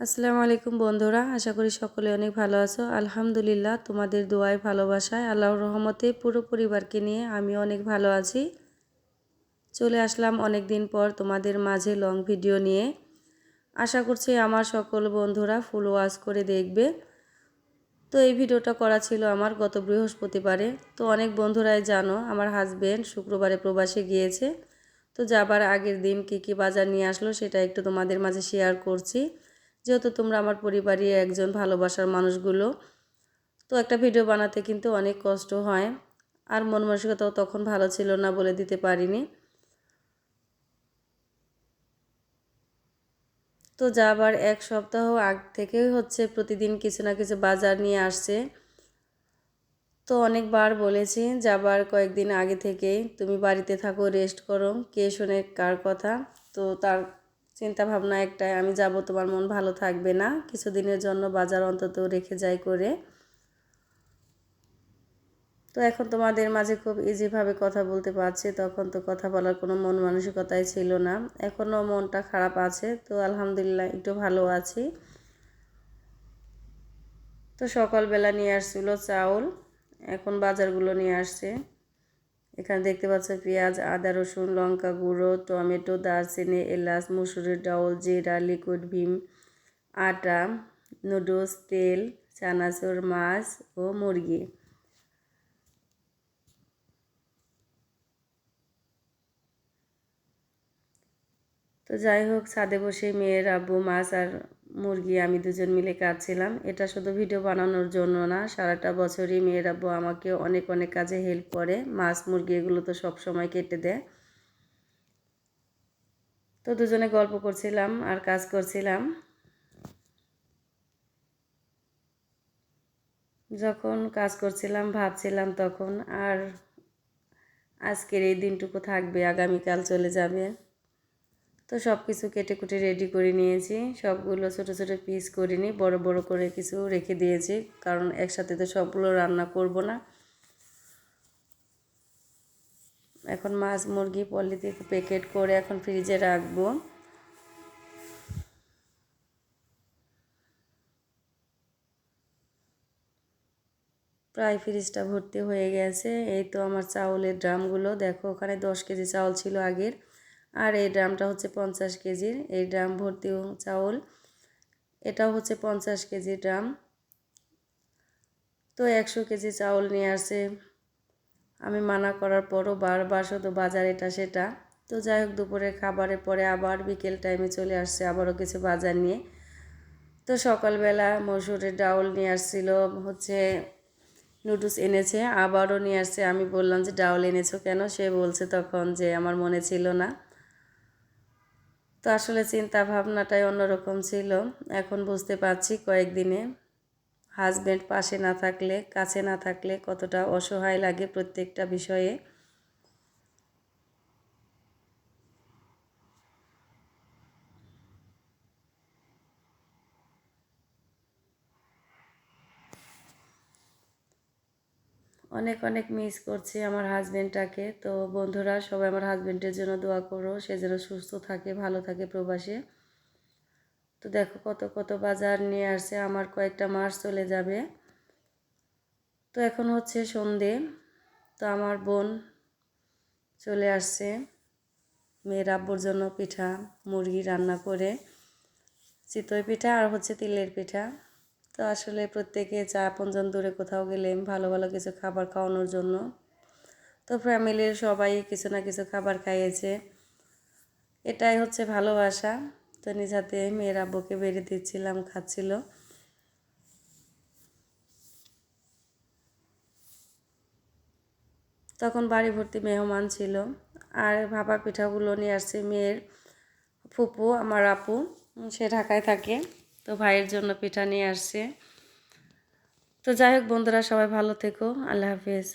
আসসালামু আলাইকুম বন্ধুরা, আশা করি সকলে অনেক ভালো আছো। আলহামদুলিল্লাহ, তোমাদের দোয়ায় ভালোবাসায়, আল্লাহর রহমতে পুরো পরিবারকে নিয়ে আমি অনেক ভালো আছি। চলে আসলাম অনেক দিন পর তোমাদের মাঝে লং ভিডিও নিয়ে। আশা করছি আমার সকল বন্ধুরা ফুল ওয়াশ করে দেখবে। তো এই ভিডিওটা করা ছিল আমার গত বৃহস্পতিবারে। তো অনেক বন্ধুরাই জানো, আমার হাজবেন্ড শুক্রবারে প্রবাসে গিয়েছে। তো যাবার আগের দিন কি কি বাজার নিয়ে আসলো সেটা একটু তোমাদের মাঝে শেয়ার করছি। যেহেতু তোমরা আমার পরিবারই একজন ভালোবাসার মানুষগুলো, তো একটা ভিডিও বানাতে কিন্তু অনেক কষ্ট হয়। আর মন মানসিকতাও তখন ভালো ছিল না বলে দিতে পারিনি। তো যাবার এক সপ্তাহ আগ থেকেই হচ্ছে প্রতিদিন কিছু না কিছু বাজার নিয়ে আসছে। তো অনেকবার বলেছি যাবার কয়েকদিন আগে থেকেই তুমি বাড়িতে থাকো রেস্ট করো, কে শোনে কার কথা? তো তার চিন্তা ভাবনা একটাই, আমি যাব, তোমার মন ভালো থাকবে না। কিছুদিনের জন্য বাজার অন্তত রেখে যাই করে। তো এখন তোমাদের মাঝে খুব ইজিভাবে কথা বলতে পারছি, তখন তো কথা বলার কোনো মন মানসিকতাই ছিল না। এখনও মনটা খারাপ আছে, তো আলহামদুলিল্লাহ একটু ভালো আছি। তো সকালবেলা নিয়ে আসছিল চাউল, এখন বাজারগুলো নিয়ে আসছে। এখানে দেখতে পাচ্ছ পেঁয়াজ, আদা, রসুন, লঙ্কা গুঁড়ো, টমেটো, দারচিনি, এলাচ, মুসুরির ডাউল জিরা, লিকুইড, ভীম, আটা, নুডলস, তেল, চানাচুর, মাছ ও মুরগি। তো যাই হোক, ছাদে বসে মেয়ের আব্বু, মাছ আর মুরগি, আমি দুজন মিলে কাটছিলাম এটা শুধু ভিডিও বানানোর জন্য না, সারাটা বছরই মেয়ের আব্বু আমাকে অনেক অনেক কাজে হেল্প করে। মাছ, মুরগি এগুলো তো সব সময় কেটে দেয়। তো দুজনে গল্প করছিলাম আর কাজ করছিলাম। যখন কাজ করছিলাম, ভাবছিলাম তখন আর আজকের এই দিনটুকু থাকবে, আগামীকাল চলে যাবে। তো সব কিছু কেটে কুটে রেডি করে নিয়েছি। সবগুলো ছোটো ছোটো পিস করিনি বড় বড় করে কিছু রেখে দিয়েছি। কারণ একসাথে তো সবগুলো রান্না করব না। এখন মাছ, মুরগি, পলিতে প্যাকেট করে এখন ফ্রিজে রাখব। প্রায় ফ্রিজটা ভর্তি হয়ে গেছে। এই তো আমার চাউলের ড্রামগুলো। দেখো, ওখানে দশ কেজি চাউল ছিল আগের। আর এই ড্রামটা হচ্ছে পঞ্চাশ কেজির, এই ড্রাম ভর্তি চাউল। এটাও হচ্ছে পঞ্চাশ কেজি ড্রাম। তো একশো কেজি চাউল নিয়ে আসছে। আমি মানা করার পরও বারবার শুধু বাজার এটা সেটা। তো যাই হোক, দুপুরে খাবারের পরে আবার বিকেল টাইমে চলে আসছে আবারও কিছু বাজার নিয়ে। তো সকালবেলা মসুরের ডাউল নিয়ে আসছিল, হচ্ছে নুডলস এনেছে, আবারও নিয়ে আসছে। আমি বললাম যে, ডাউল এনেছো কেন? সে বলছে তখন যে, আমার মনে ছিল না। তো আসলে চিন্তা ভাবনাটাই অন্যরকম ছিল। এখন বুঝতে পারছি কয়েকদিনে হাজব্যান্ড পাশে না থাকলে, কাছে না থাকলে কতটা অসহায় লাগে প্রত্যেকটা বিষয়ে। অনেক অনেক মিস করছি আমার হাজব্যান্ডটাকে তো বন্ধুরা, সবাই আমার হাজব্যান্ডের জন্য দোয়া করো, সে যেন সুস্থ থাকে, ভালো থাকে প্রবাসে। তো দেখো কত কত বাজার নিয়ে আসছে, আমার কয়েকটা মাস চলে যাবে। তো এখন হচ্ছে সন্ধে, তো আমার বোন চলে আসছে, মেয়ের আব্বুর জন্য পিঠা, মুরগি রান্না করে, চিতই পিঠা আর হচ্ছে তিলের পিঠা। তো আসলে প্রত্যেকে চা আপনজন দূরে কোথাও গেলে ভালো ভালো কিছু খাবার খাওয়ানোর জন্য। তো ফ্যামিলির সবাই কিছু না কিছু খাবার খাইয়েছে। এটাই হচ্ছে ভালোবাসা। তো নিজ হাতে মেয়ের আব্বুকে বেরিয়ে দিচ্ছিলাম, খাচ্ছিল। তখন বাড়ি ভর্তি মেহমান ছিল। আর ভাপা পিঠাগুলো নিয়ে আসছে মেয়ের ফুপু, আমার আপু। সে ঢাকায় থাকে। তো ভাইয়ের জন্য পিঠা নিয়ে আসছে। তো যাই হোক বন্ধুরা, সবাই ভালো থেকো। আল্লাহ হাফিজ।